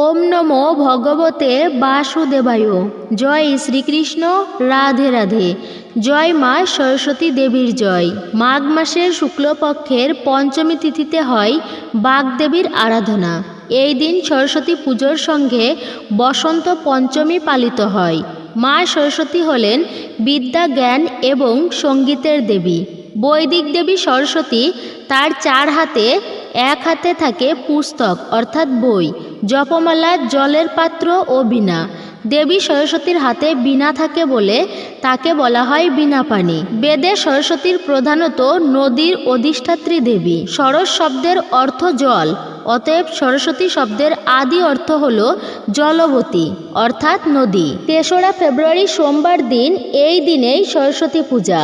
ওম নমো ভগবতে বাসুদেবায়। জয় শ্রীকৃষ্ণ, রাধে রাধে। জয় মা সরস্বতী দেবীর জয়। মাঘ মাসের শুক্লপক্ষের পঞ্চমী তিথিতে হয় বাগদেবীর আরাধনা। এই দিন সরস্বতী পুজোর সঙ্গে বসন্ত পঞ্চমী পালিত হয়। মা সরস্বতী হলেন বিদ্যা জ্ঞান এবং সঙ্গীতের দেবী। বৈদিক দেবী সরস্বতী তার চার হাতে এক হাতে থাকে পুস্তক, অর্থাৎ বই। জপমালা, জলের পাত্র ও বীণা। দেবী সরস্বতীর হাতে বীণা থাকে বলে তাকে বলা হয় বীণা পানি। বেদে সরস্বতীর প্রধানত নদীর অধিষ্ঠাত্রী দেবী। সরস শব্দের অর্থ জল, অতএব সরস্বতী শব্দের আদি অর্থ হল জলবতী, অর্থাৎ নদী। তেসরা ফেব্রুয়ারি সোমবার দিন, এই দিনেই সরস্বতী পূজা।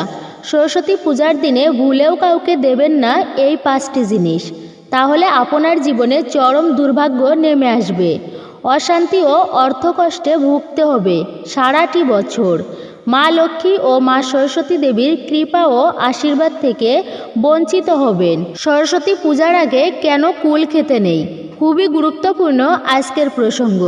সরস্বতী পূজার দিনে ভুলেও কাউকে দেবেন না এই পাঁচটি জিনিস। তাহলে আপনার জীবনে চরম দুর্ভাগ্য নেমে আসবে। অশান্তি ও অর্থকষ্টে ভুগতে হবে সারাটি বছর। মা লক্ষ্মী ও মা সরস্বতী দেবীর কৃপা ও আশীর্বাদ থেকে বঞ্চিত হবেন। সরস্বতী পূজার আগে কেন কুল খেতে নেই? খুবই গুরুত্বপূর্ণ আজকের প্রসঙ্গ।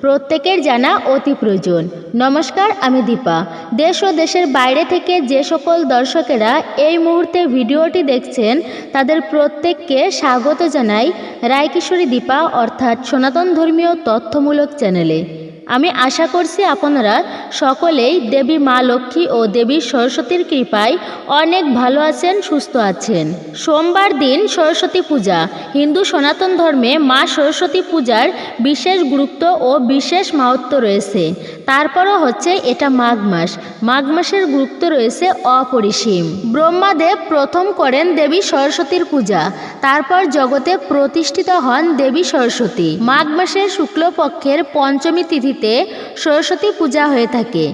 প্রত্যেকের জানা অতি প্রয়োজন। নমস্কার, আমি দীপা। দেশ ও দেশের বাইরে থেকে যে সকল দর্শকেরা এই মুহূর্তে ভিডিওটি দেখছেন, তাদের প্রত্যেককে স্বাগত জানাই রায়কিশোরী দীপা অর্থাৎ সনাতন ধর্মীয় তথ্যমূলক চ্যানেলে। আমি আশা করছি আপনারা সকলেই দেবী মা লক্ষ্মী ও দেবী সরস্বতীর কৃপায় অনেক ভালো আছেন, সুস্থ আছেন। সোমবার দিন সরস্বতী পূজা। হিন্দু সনাতন ধর্মে মা সরস্বতী পূজার বিশেষ গুরুত্ব ও বিশেষ মাহাত্ম রয়েছে। তারপরও হচ্ছে এটা মাঘ মাস। মাঘ মাসের গুরুত্ব রয়েছে অপরিসীম। ব্রহ্মাদেব প্রথম করেন দেবী সরস্বতীর পূজা। তারপর জগতে প্রতিষ্ঠিত হন দেবী সরস্বতী। মাঘ মাসের শুক্লপক্ষের পঞ্চমী তিথিতে সরস্বতী পূজা হয়ে থাকে।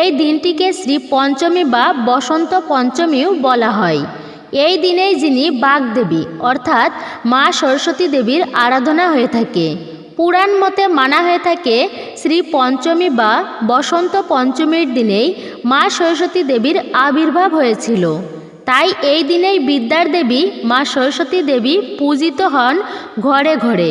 এই দিনটিকে শ্রী পঞ্চমী বা বসন্ত পঞ্চমীও বলা হয়। এই দিনেই যিনি বাগদেবী, অর্থাৎ মা সরস্বতী দেবীর আরাধনা হয়ে থাকে। পুরাণ মতে মানা হয়ে থাকে, শ্রী পঞ্চমী বা বসন্ত পঞ্চমীর দিনেই মা সরস্বতী দেবীর আবির্ভাব হয়েছিল। তাই এই দিনেই বিদ্যার দেবী মা সরস্বতী দেবী পূজিত হন ঘরে ঘরে।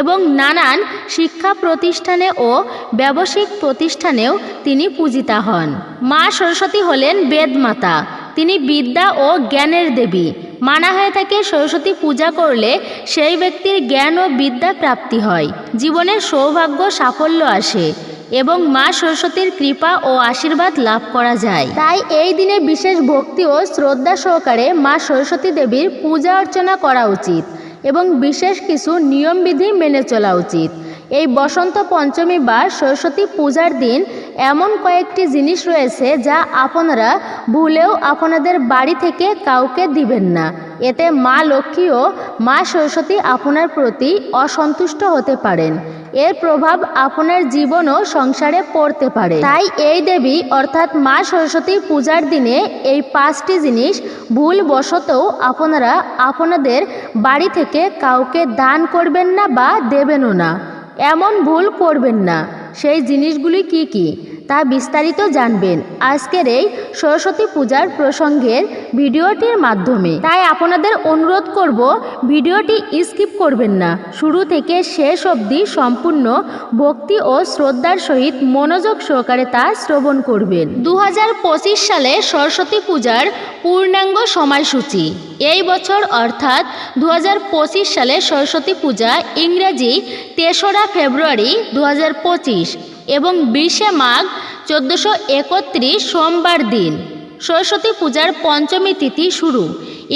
এবং নানান শিক্ষা প্রতিষ্ঠানে ও ব্যবসায়িক প্রতিষ্ঠানেও তিনি পূজিতা হন। মা সরস্বতী হলেন বেদমাতা। তিনি বিদ্যা ও জ্ঞানের দেবী। মানা হয়ে থাকে সরস্বতী পূজা করলে সেই ব্যক্তির জ্ঞান ও বিদ্যা প্রাপ্তি হয়। জীবনের সৌভাগ্য সাফল্য আসে এবং মা সরস্বতীর কৃপা ও আশীর্বাদ লাভ করা যায়। তাই এই দিনে বিশেষ ভক্তি ও শ্রদ্ধা সহকারে মা সরস্বতী দেবীর পূজা অর্চনা করা উচিত। এবং বিশেষ কিছু নিয়মবিধি মেনে চলা উচিত। এই বসন্ত পঞ্চমী বা সরস্বতী পূজার দিন এমন কয়েকটি জিনিস রয়েছে যা আপনারা ভুলেও আপনাদের বাড়ি থেকে কাউকে দিবেন না। এতে মা লক্ষ্মী ও মা সরস্বতী আপনার প্রতি অসন্তুষ্ট হতে পারেন। এর প্রভাব আপনার জীবন ও সংসারে পড়তে পারে। তাই এই দেবী অর্থাৎ মা সরস্বতী পূজার দিনে এই পাঁচটি জিনিস ভুলবশতও আপনারা আপনাদের বাড়ি থেকে কাউকে দান করবেন না বা দেবেনও না। এমন ভুল করবেন না। সেই জিনিসগুলি কি কি? তা বিস্তারিত জানবেন আজকের এই সরস্বতী পূজার প্রসঙ্গের ভিডিওটির মাধ্যমে। তাই আপনাদের অনুরোধ করব, ভিডিওটি স্কিপ করবেন না। শুরু থেকে শেষ অবধি সম্পূর্ণ ভক্তি ও শ্রদ্ধার সহিত মনোযোগ সহকারে তা শ্রবণ করবেন। দু হাজার পঁচিশ সালে সরস্বতী পূজার পূর্ণাঙ্গ সময়সূচি। এই বছর অর্থাৎ দু হাজার পঁচিশ সালে সরস্বতী পূজা ইংরেজি তেসরা ফেব্রুয়ারি দু হাজার পঁচিশ। এবং বিশে মাঘ চোদ্দোশো একত্রিশ সোমবার দিন। সরস্বতী পূজার পঞ্চমী তিথি শুরু।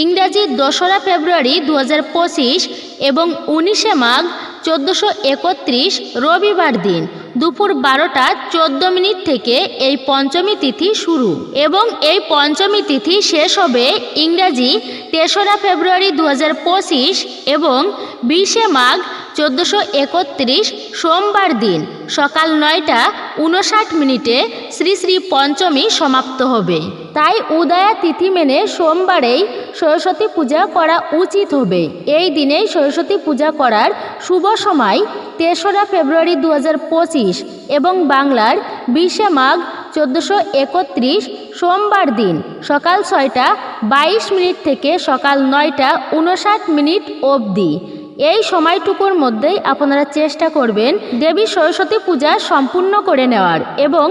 ইংরাজি দোসরা ফেব্রুয়ারি দু হাজার পঁচিশ এবং উনিশে মাঘ চোদ্দোশো একত্রিশ রবিবার দিন। দুপুর বারোটা চোদ্দ মিনিট থেকে এই পঞ্চমী তিথি শুরু এবং এই পঞ্চমী তিথি শেষ হবে ইংরাজি তেসরা ফেব্রুয়ারি দু হাজার পঁচিশ এবং বিশে মাঘ চোদ্দোশো একত্রিশ সোমবার দিন, সকাল নয়টা উনষাট মিনিটে শ্রী শ্রী পঞ্চমী সমাপ্ত হবে। তাই উদয়া তিথি মেনে সোমবারেই সরস্বতী পূজা করা উচিত হবে। এই দিনেই সরস্বতী পূজা করার শুভ সময় তেসরা ফেব্রুয়ারি দু হাজার পঁচিশ এবং বাংলার বিশে মাঘ চোদ্দোশো একত্রিশ সোমবার দিন, সকাল ছয়টা বাইশ মিনিট থেকে সকাল নয়টা উনষাট মিনিট অবধি। এই সময়টুকুর মধ্যেই আপনারা চেষ্টা করবেন দেবী সরস্বতী পূজা সম্পূর্ণ করে নেওয়ার এবং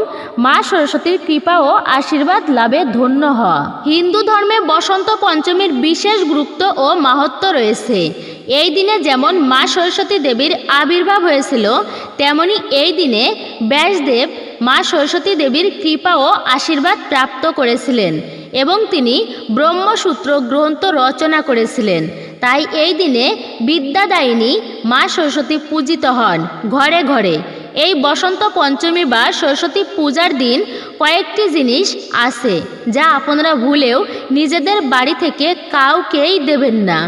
মা সরস্বতীর কৃপা ও আশীর্বাদ লাভে ধন্য হওয়া। হিন্দু ধর্মে বসন্ত পঞ্চমীর বিশেষ গুরুত্ব ও মাহাত্ম রয়েছে। এই দিনে যেমন মা সরস্বতী দেবীর আবির্ভাব হয়েছিল, তেমনি এই দিনে ব্যাসদেব মা সরস্বতী দেবীর কৃপা ও আশীর্বাদ প্রাপ্ত করেছিলেন এবং তিনি ব্রহ্মসূত্র গ্রন্থ রচনা করেছিলেন। তাই এই দিনে বিদ্যাদায়িনী মা সরস্বতী পূজিত হন ঘরে ঘরে। এই বসন্ত পঞ্চমী বা সরস্বতী পূজার দিন কয়েকটি জিনিস আছে যা আপনারা ভুলেও নিজেদের বাড়ি থেকে কাউকেই দেবেন না।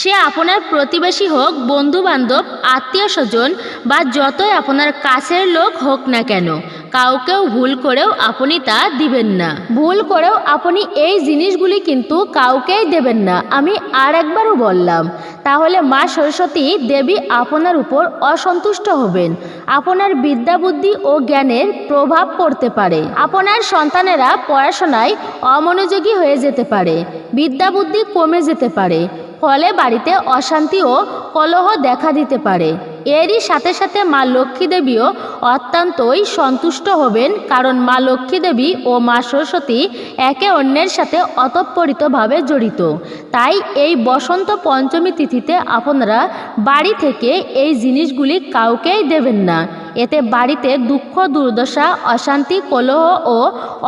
সে আপনার প্রতিবেশী হোক বন্ধু বান্ধব আত্মীয় স্বজন, বা যতই আপনার কাছের লোক হোক না কেন, কাউকেও ভুল করেও আপনি তা দিবেন না। ভুল করেও আপনি এই জিনিসগুলি কিন্তু কাউকেই দেবেন না, আমি আর একবারও বললাম। তাহলে মা সরস্বতী দেবী আপনার উপর অসন্তুষ্ট হবেন। আপনার বিদ্যা বুদ্ধি ও জ্ঞানের প্রভাব পড়তে পারে। আপনার সন্তানেরা পড়াশোনায় অমনোযোগী হয়ে যেতে পারে বিদ্যা বুদ্ধি কমে যেতে পারে। ফলে বাড়িতে অশান্তি ও কলহ দেখা দিতে পারে। এরই সাথে সাথে মা লক্ষ্মী দেবীও অত্যন্তই সন্তুষ্ট হবেন, কারণ মা লক্ষ্মী দেবী ও মা সরস্বতী একে অন্যের সাথে অতঃপরিতভাবে জড়িত। তাই এই বসন্ত পঞ্চমী তিথিতে আপনারা বাড়ি থেকে এই জিনিসগুলি কাউকেই দেবেন না। এতে বাড়িতে দুঃখ, দুর্দশা, অশান্তি, কলহ ও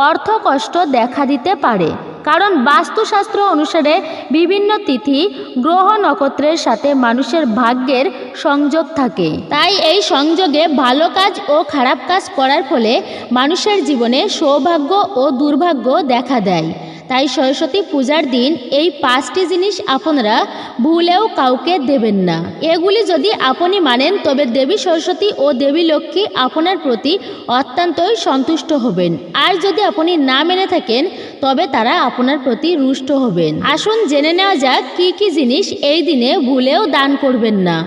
অর্থকষ্ট দেখা দিতে পারে। কারণ বাস্তুশাস্ত্র অনুসারে বিভিন্ন তিথি গ্রহ নক্ষত্রের সাথে মানুষের ভাগ্যের সংযোগ থাকে। তাই এই সংযোগে ভালো কাজ ও খারাপ কাজ করার ফলে মানুষের জীবনে সৌভাগ্য ও দুর্ভাগ্য দেখা দেয়। তাই সরস্বতী পূজার দিন এই পাঁচটি জিনিস আপনারা ভুলেও কাউকে দেবেন না। এগুলি যদি আপনি মানেন, তবে দেবী সরস্বতী ও দেবী লক্ষ্মী আপনার প্রতি অত্যন্তই সন্তুষ্ট হবেন। আর যদি আপনি না মেনে থাকেন, তবে তারা আপনার প্রতি রুষ্ট হবেন। আসুন জেনে নেওয়া যাক কী কী জিনিস এই দিনে ভুলেও দান করবেন না।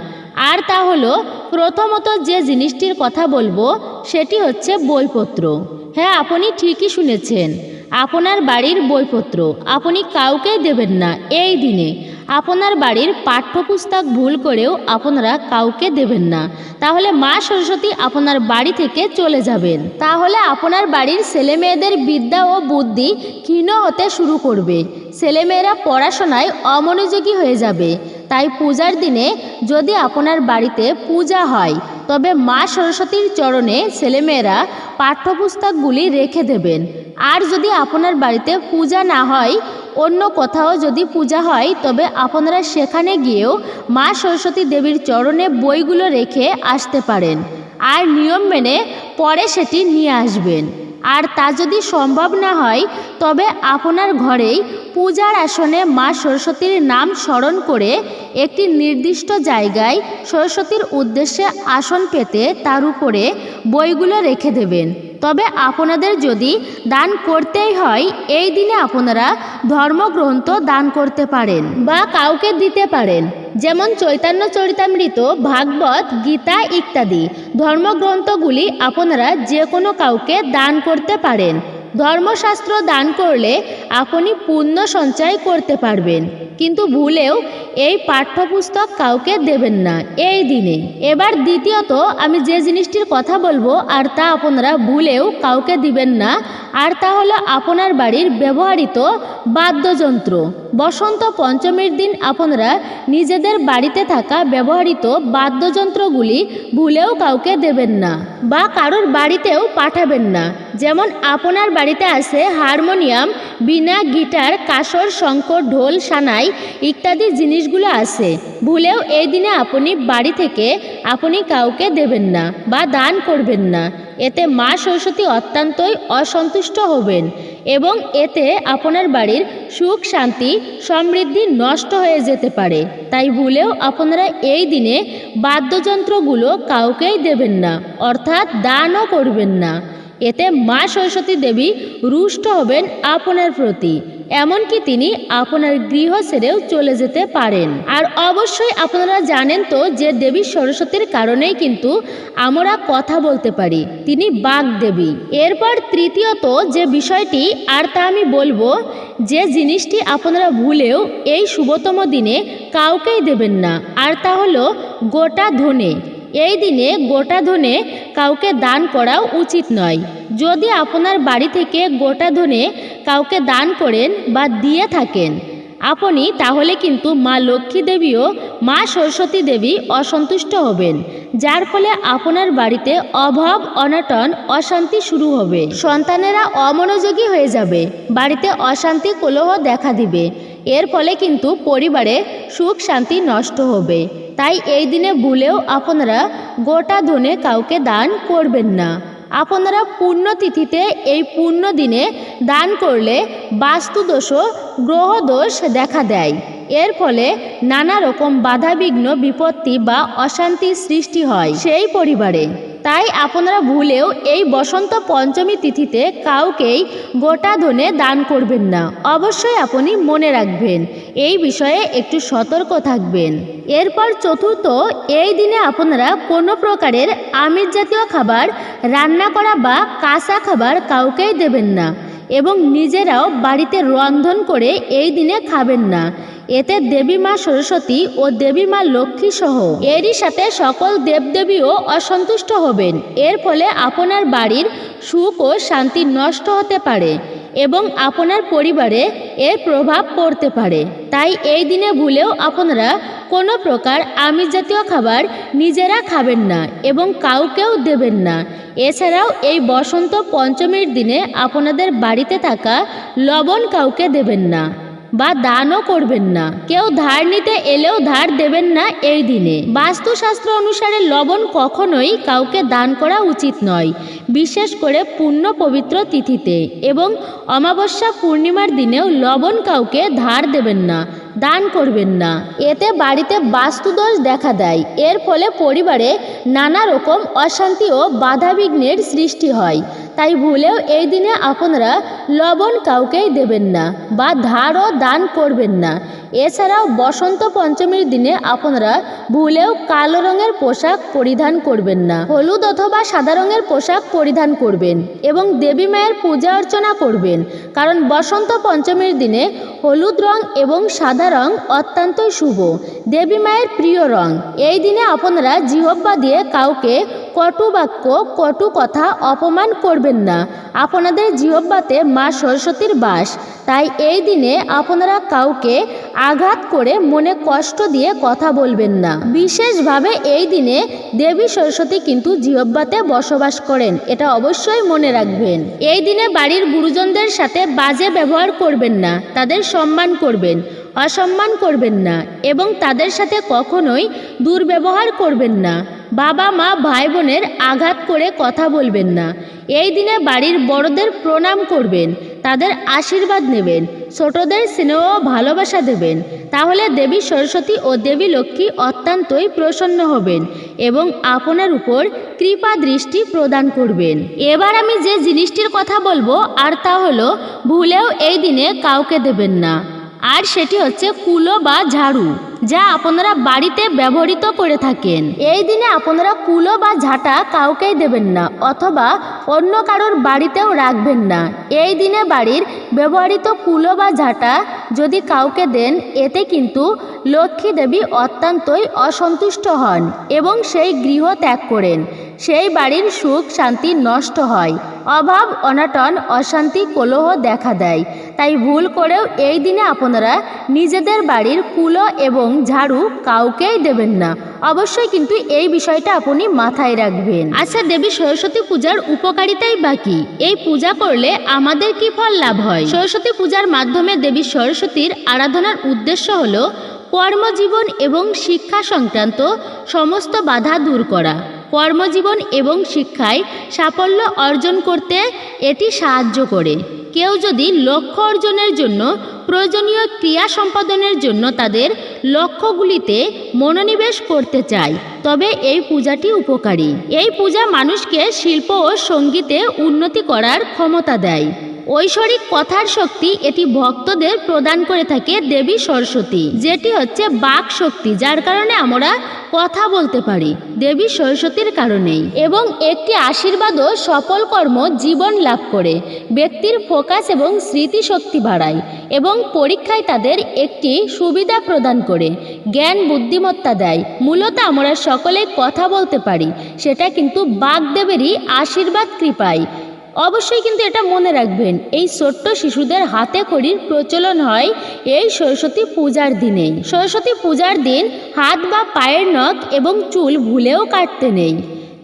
আর তা হলো, প্রথমত যে জিনিসটির কথা বলব, সেটি হচ্ছে বইপত্র। হ্যাঁ আপনি ঠিকই শুনেছেন। আপনার বাড়ির বইপত্র। আপনি কাউকে দেবেন না এই দিনে। আপনার বাড়ির পাঠ্যপুস্তক ভুল করেও আপনারা কাউকে দেবেন না। তাহলে মা সরস্বতী আপনার বাড়ি থেকে চলে যাবেন। তাহলে আপনার বাড়ির ছেলে মেয়েদের বিদ্যা ও বুদ্ধি ক্ষীণ হতে শুরু করবে। ছেলেমেয়েরা পড়াশোনায় অমনোযোগী হয়ে যাবে। তাই পূজার দিনে যদি আপনার বাড়িতে পূজা হয়, তবে মা সরস্বতীর চরণে ছেলেমেয়েরা পাঠ্যপুস্তকগুলি রেখে দেবেন। আর যদি আপনার বাড়িতে পূজা না হয়, অন্য কোথাও যদি পূজা হয়, তবে আপনারা সেখানে গিয়েও মা সরস্বতী দেবীর চরণে বইগুলো রেখে আসতে পারেন। আর নিয়ম মেনে পরে সেটি নিয়ে আসবেন। আর তা যদি সম্ভব না হয়, তবে আপনার ঘরেই পূজার আসনে মা সরস্বতীর নাম স্মরণ করে একটি নির্দিষ্ট জায়গায় সরস্বতীর উদ্দেশ্যে আসন পেতে তার উপরে বইগুলো রেখে দেবেন। তবে আপনাদের যদি দান করতেই হয়, এই দিনে আপনারা ধর্মগ্রন্থ দান করতে পারেন বা কাউকে দিতে পারেন। যেমন চৈতন্য চরিতামৃত, ভাগবত, গীতা ইত্যাদি ধর্মগ্রন্থগুলি আপনারা যে কোনো কাউকে দান করতে পারেন। ধর্মশাস্ত্র দান করলে আপনি পুণ্য সঞ্চয় করতে পারবেন। কিন্তু ভুলেও এই পাঠ্যপুস্তক কাউকে দেবেন না। এই দিনে। এবার দ্বিতীয়ত আমি যে জিনিসটির কথা বলব আর তা আপনারা ভুলেও কাউকে দিবেন না, আর তা হলো আপনার বাড়ির ব্যবহৃত বাদ্যযন্ত্র। বসন্ত পঞ্চমীর দিন আপনারা নিজেদের বাড়িতে থাকা ব্যবহৃত বাদ্যযন্ত্রগুলি ভুলেও কাউকে দেবেন না বা কারোর বাড়িতেও পাঠাবেন না। যেমন আপনার বাড়িতে আছে হারমোনিয়াম, বিনা গিটার, কাসর শঙ্খ ঢোল, সানাই ইত্যাদি জিনিসগুলো আছে। ভুলেও এই দিনে আপনি বাড়ি থেকে আপনি কাউকে দেবেন না বা দান করবেন না। এতে মা সরস্বতী অত্যন্তই অসন্তুষ্ট হবেন এবং এতে আপনার বাড়ির সুখ, শান্তি, সমৃদ্ধি নষ্ট হয়ে যেতে পারে। তাই ভুলেও আপনারা এই দিনে বাদ্যযন্ত্রগুলো কাউকেই দেবেন না, অর্থাৎ দানও করবেন না। এতে মা সরস্বতী দেবী রুষ্ট হবেন আপনার প্রতি, এমনকি তিনি আপনার গৃহ ছেড়েও চলে যেতে পারেন। আর অবশ্যই আপনারা জানেন তো যে দেবী সরস্বতীর কারণেই কিন্তু আমরা কথা বলতে পারি, তিনি বাঘ দেবী। এরপর তৃতীয়ত যে বিষয়টি, আর তা আমি বলব, যে জিনিসটি আপনারা ভুলেও এই শুভতম দিনে কাউকেই দেবেন না, আর তা হলো গোটা ধনে। এই দিনে গোটা ধনে কাউকে দান করাও উচিত নয়। যদি আপনার বাড়ি থেকে গোটা ধনে কাউকে দান করেন বা দিয়ে থাকেন, আপনি তাহলে কিন্তু মা লক্ষ্মী দেবীও মা সরস্বতী দেবী অসন্তুষ্ট হবেন, যার ফলে আপনার বাড়িতে অভাব, অনটন, অশান্তি শুরু হবে। সন্তানেরা অমনোযোগী হয়ে যাবে, বাড়িতে অশান্তি, কলহ দেখা দিবে। এর ফলে কিন্তু পরিবারে সুখ শান্তি নষ্ট হবে। তাই এই দিনে ভুলেও আপনারা গোটা ধনে কাউকে দান করবেন না। আপনারা পুণ্যতিথিতে এই পূর্ণ দিনে দান করলে বাস্তুদোষও গ্রহদোষ দেখা দেয়। এর ফলে নানা রকম বাধাবিঘ্ন, বিপত্তি বা অশান্তির সৃষ্টি হয় সেই পরিবারে। তাই আপনারা ভুলেও এই বসন্ত পঞ্চমী তিথিতে কাউকেই গোটা ধনে দান করবেন না। অবশ্যই আপনি মনে রাখবেন, এই বিষয়ে একটু সতর্ক থাকবেন। এরপর চতুর্থ, এই দিনে আপনারা কোনো প্রকারের আমিষ জাতীয় খাবার রান্না করা বা কাঁচা খাবার কাউকেই দেবেন না এবং নিজেরাও বাড়িতে রন্ধন করে এই দিনে খাবেন না। এতে দেবী মা সরস্বতী ও দেবী মা লক্ষ্মী সহ। এরই সাথে সকল দেবদেবীও অসন্তুষ্ট হবেন। এর ফলে আপনার বাড়ির সুখ ও শান্তি নষ্ট হতে পারে এবং আপনার পরিবারে এর প্রভাব পড়তে পারে। তাই এই দিনে ভুলেও আপনারা কোনো প্রকার আমিষ জাতীয় খাবার নিজেরা খাবেন না এবং কাউকেও দেবেন না। এছাড়াও এই বসন্ত পঞ্চমীর দিনে আপনাদের বাড়িতে থাকা লবণ কাউকে দেবেন না। বা দানও করবেন না। কেউ ধার নিতে এলেও ধার দেবেন না এই দিনে। বাস্তুশাস্ত্র অনুসারে লবণ কখনোই কাউকে দান করা উচিত নয়, বিশেষ করে পূর্ণ পবিত্র তিথিতে। এবং অমাবস্যা পূর্ণিমার দিনেও লবণ কাউকে ধার দেবেন না, দান করবেন না। এতে বাড়িতে বাস্তুদোষ দেখা দেয়। এর ফলে পরিবারে নানা রকম অশান্তি ও বাধাবিঘ্নের সৃষ্টি হয়। তাই ভুলেও এই দিনে আপনারা লবণ কাউকেই দেবেন না বা ধারও দান করবেন না। এছাড়াও বসন্ত পঞ্চমীর দিনে আপনারা ভুলেও কালো রঙের পোশাক পরিধান করবেন না, হলুদ অথবা সাদা রঙের পোশাক পরিধান করবেন এবং দেবী মায়ের পূজা অর্চনা করবেন। কারণ বসন্ত পঞ্চমীর দিনে হলুদ রং এবং সাদা রং অত্যন্তই শুভ, দেবী মায়ের প্রিয় রং। এই দিনে আপনারা জিহব্বা দিয়ে কাউকে কটু বাক্য, কটু কথা অপমান করবেন না। আপনাদের জিহব্বাতে মা সরস্বতীর বাস তাই এই দিনে আপনারা কাউকে আঘাত করে মনে কষ্ট দিয়ে কথা বলবেন না। বিশেষভাবে এই দিনে দেবী সরস্বতী কিন্তু জিহব্বাতে বসবাস করেন, এটা অবশ্যই মনে রাখবেন। এই দিনে বাড়ির গুরুজনদের সাথে বাজে ব্যবহার করবেন না, তাদের সম্মান করবেন, অসম্মান করবেন না এবং তাদের সাথে কখনোই দুর্ব্যবহার করবেন না। বাবা, মা ভাই বোনের আঘাত করে কথা বলবেন না। এই দিনে বাড়ির বড়দের প্রণাম করবেন, তাদের আশীর্বাদ নেবেন, ছোটদের স্নেহ ভালোবাসা দেবেন। তাহলে দেবী সরস্বতী ও দেবী লক্ষ্মী অত্যন্তই প্রসন্ন হবেন এবং আপনার উপর কৃপা দৃষ্টি প্রদান করবেন। এবার আমি যে জিনিসটির কথা বলব, আর তা হলো, ভুলেও এই দিনে কাউকে দেবেন না। আর সেটি হচ্ছে কুলো বা ঝাড়ু। যা আপনারা বাড়িতে ব্যবহৃত করে থাকেন। এই দিনে আপনারা কুলো বা ঝাঁটা কাউকেই দেবেন না, অথবা অন্য কারোর বাড়িতেও রাখবেন না। এই দিনে বাড়ির ব্যবহৃত কুলো বা ঝাঁটা যদি কাউকে দেন, এতে কিন্তু লক্ষ্মী দেবী অত্যন্তই অসন্তুষ্ট হন এবং সেই গৃহ ত্যাগ করেন। সেই বাড়ির সুখ শান্তি নষ্ট হয়। অভাব, অনাটন, অশান্তি, কলহ দেখা দেয়। তাই ভুল করেও এই দিনে আপনারা নিজেদের বাড়ির কুলো এবং ঝাড়ু কাউকেই দেবেন না। অবশ্যই কিন্তু এই বিষয়টা আপনি মাথায় রাখবেন। আচ্ছা দেবী, সরস্বতী পূজার উপকারিতাই বাকি এই পূজা করলে আমাদের কি ফল লাভ হয়? সরস্বতী পূজার মাধ্যমে দেবী সরস্বতীর আরাধনার উদ্দেশ্য হলো কর্মজীবন এবং শিক্ষা সংক্রান্ত সমস্ত বাধা দূর করা। কর্মজীবন এবং শিক্ষায় সাফল্য অর্জন করতে এটি সাহায্য করে। কেউ যদি লক্ষ্য অর্জনের জন্য, প্রয়োজনীয় ক্রিয়া সম্পাদনের জন্য তাদের লক্ষ্যগুলিতে মনোনিবেশ করতে চায়, তবে এই পূজাটি উপকারী। এই পূজা মানুষকে শিল্প ও সঙ্গীতে উন্নতি করার ক্ষমতা দেয়। ঐশ্বরিক কথার শক্তি এটি ভক্তদের প্রদান করে থাকে দেবী সরস্বতী, যেটি হচ্ছে বাক শক্তি, যার কারণে আমরা কথা বলতে পারি দেবী সরস্বতীর কারণেই। এবং একটি আশীর্বাদও সফল কর্ম জীবন লাভ করে, ব্যক্তির ফোকাস এবং স্মৃতিশক্তি বাড়ায় এবং পরীক্ষায় তাদের একটি সুবিধা প্রদান করে, জ্ঞান, বুদ্ধিমত্তা দেয়। মূলত আমরা সকলেই কথা বলতে পারি, সেটা কিন্তু বাগদেবেরই আশীর্বাদ কৃপায়। অবশ্যই কিন্তু এটা মনে রাখবেন, এই ছোট্ট শিশুদের হাতে খড়ির প্রচলন হয় এই সরস্বতী পূজার দিনেই সরস্বতী পূজার দিন হাত বা পায়ের নখ এবং চুল ভুলেও কাটতে নেই।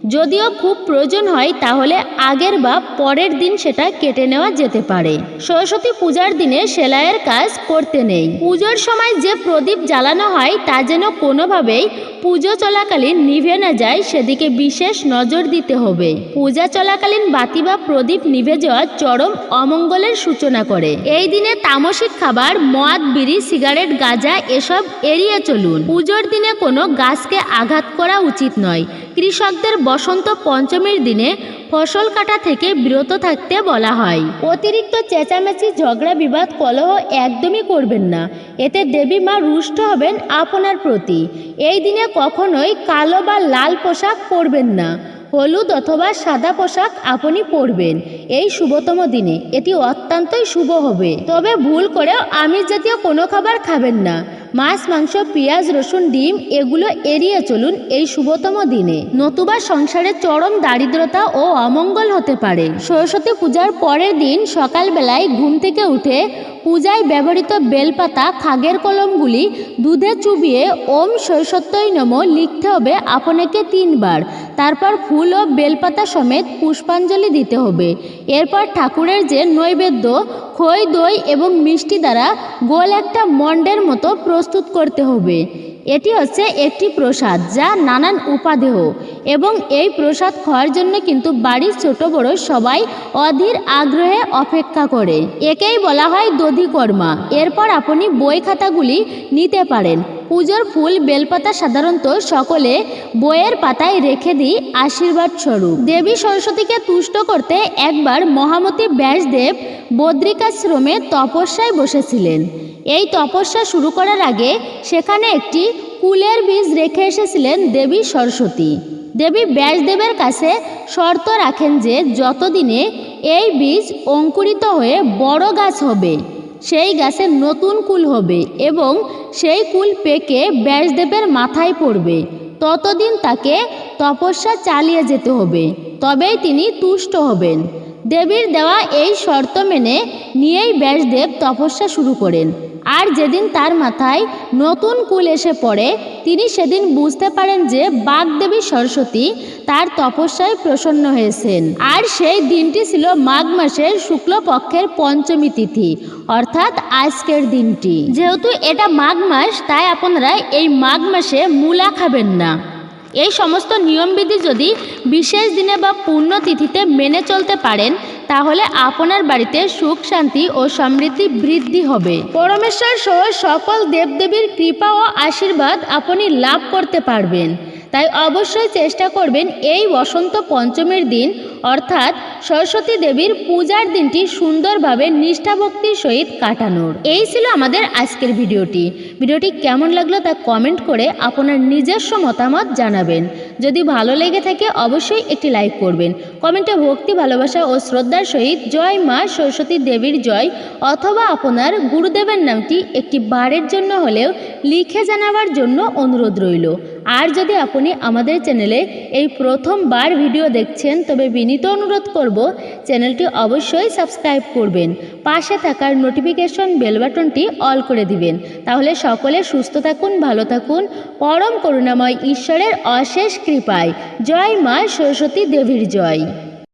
যদিও খুব প্রয়োজন হয়, তাহলে আগের বা পরের দিন সেটা কেটে নেওয়া যেতে পারে। সরস্বতী পূজার দিনে সেলাইয়ের কাজ করতে নেই। পুজোর সময় যে প্রদীপ জ্বালানো হয়, তা যেন কোনোভাবেই পুজো চলাকালীন নিভে না যায়, সেদিকে বিশেষ নজর দিতে হবে। পূজা চলাকালীন বাতি বা প্রদীপ নিভে যাওয়া চরম অমঙ্গলের সূচনা করে। এই দিনে তামসিক খাবার, মদ, বিড়ি, সিগারেট, গাঁজা, এসব এড়িয়ে চলুন। পুজোর দিনে কোনো গাছকে আঘাত করা উচিত নয়। কৃষকদের বসন্ত পঞ্চমীর দিনে ফসল কাটা থেকে বিরত থাকতে বলা হয়। অতিরিক্ত চেঁচামেচি, ঝগড়া, বিবাদ, কলহ একদমই করবেন না। এতে দেবী মা রুষ্ট হবেন আপনার প্রতি। এই দিনে কখনোই কালো বা লাল পোশাক পরবেন না। হলুদ অথবা সাদা পোশাক আপনি পরবেন। এই শুভতম দিনে এটি অত্যন্তই শুভ হবে। তবে ভুল করেও আমিষ জাতীয় কোনো খাবার খাবেন না। মাছ, মাংস, পেঁয়াজ, রসুন, ডিম এগুলো এড়িয়ে চলুন এই শুভতম দিনে। নতুবা সংসারে চরম দারিদ্রতা ও অমঙ্গল হতে পারে। সরস্বতী পূজার পরের দিন সকালবেলায় ঘুম থেকে উঠে পূজায় ব্যবহৃত বেলপাতা, খাগের কলমগুলি দুধে চুবিয়ে ওম সরস্বত্যই নম লিখতে হবে আপনাকে তিনবার। তারপর ফুল ও বেলপাতা সমেত পুষ্পাঞ্জলি দিতে হবে। এরপর ঠাকুরের যে নৈবেদ্য, খই, দই এবং মিষ্টি দ্বারা গোল একটা মণ্ডের মতো প্রস্তুত করতে হবে। এটি হচ্ছে একটি প্রসাদ যা নানান উপাদেহ এবং এই প্রসাদ খাওয়ার জন্য কিন্তু বাড়ির ছোট বড় সবাই অধীর আগ্রহে অপেক্ষা করে। একেই বলা হয় দধিকর্মা। এরপর আপনি বই খাতাগুলি নিতে পারেন। পুজোর ফুল, বেলপাতা সাধারণত সকলে বইয়ের পাতায় রেখে দিই আশীর্বাদ স্বরূপ। দেবী সরস্বতীকে তুষ্ট করতে একবার মহামতি ব্যাসদেব বদ্রিকাশ্রমে তপস্যায় বসেছিলেন। এই তপস্যা শুরু করার আগে সেখানে একটি কুলের বীজ রেখে এসেছিলেন দেবী সরস্বতী। দেবী ব্যাসদেবের কাছে শর্ত রাখেন যে যতদিনে এই বীজ অঙ্কুরিত হয়ে বড় গাছ হবে, সেই গাছে নতুন কুল হবে এবং সেই কুল পেকে ব্যাসদেবের মাথায় পড়বে। ততদিন তাকে তপস্যা চালিয়ে যেতে হবে, তবেই তিনি তুষ্ট হবেন। দেবীর দেওয়া এই শর্ত মেনে নিয়েই ব্যাসদেব তপস্যা শুরু করেন। আর যেদিন তার মাথায় নতুন কুল এসে পড়ে, তিনি সেদিন বুঝতে পারেন যে বাগদেবী সরস্বতী তার তপস্যায় প্রসন্ন হয়েছেন। আর সেই দিনটি ছিল মাঘ মাসের শুক্লপক্ষের পঞ্চমী তিথি, অর্থাৎ আজকের দিনটি। যেহেতু এটা মাঘ মাস, তাই আপনারা এই মাঘ মাসে মূলা খাবেন না। এই সমস্ত নিয়মবিধি যদি বিশেষ দিনে বা পুণ্যতিথিতে মেনে চলতে পারেন তাহলে আপনার বাড়িতে সুখ, শান্তি ও সমৃদ্ধি বৃদ্ধি হবে। পরমেশ্বর সহ সকল দেবদেবীর কৃপা ও আশীর্বাদ আপনি লাভ করতে পারবেন। তাই অবশ্যই চেষ্টা করবেন এই বসন্ত পঞ্চমীর দিন, অর্থাৎ সরস্বতী দেবীর পূজার দিনটি সুন্দরভাবে নিষ্ঠাভক্তির সহিত কাটানোর। এই ছিল আমাদের আজকের ভিডিওটি। ভিডিওটি কেমন লাগল তা কমেন্ট করে আপনার নিজস্ব মতামত জানাবেন। যদি ভালো লেগে থাকে অবশ্যই একটি লাইক করবেন। কমেন্টে ভক্তি, ভালোবাসা ও শ্রদ্ধার সহিত জয় মা সরস্বতী দেবীর জয় অথবা আপনার গুরুদেবের নামটি একটি বারের জন্য হলেও লিখে জানাবার জন্য অনুরোধ রইল। আর যদি আপনি আমাদের চ্যানেলে এই প্রথমবার ভিডিও দেখছেন, তবে বিনীত অনুরোধ করব চ্যানেলটি অবশ্যই সাবস্ক্রাইব করবেন, পাশে থাকার নোটিফিকেশন বেল বাটনটি অল করে দিবেন। তাহলে সকলে সুস্থ থাকুন, ভালো থাকুন। পরম করুণাময় ঈশ্বরের অশেষ কৃপায়। জয় মা সরস্বতী দেবীর জয়।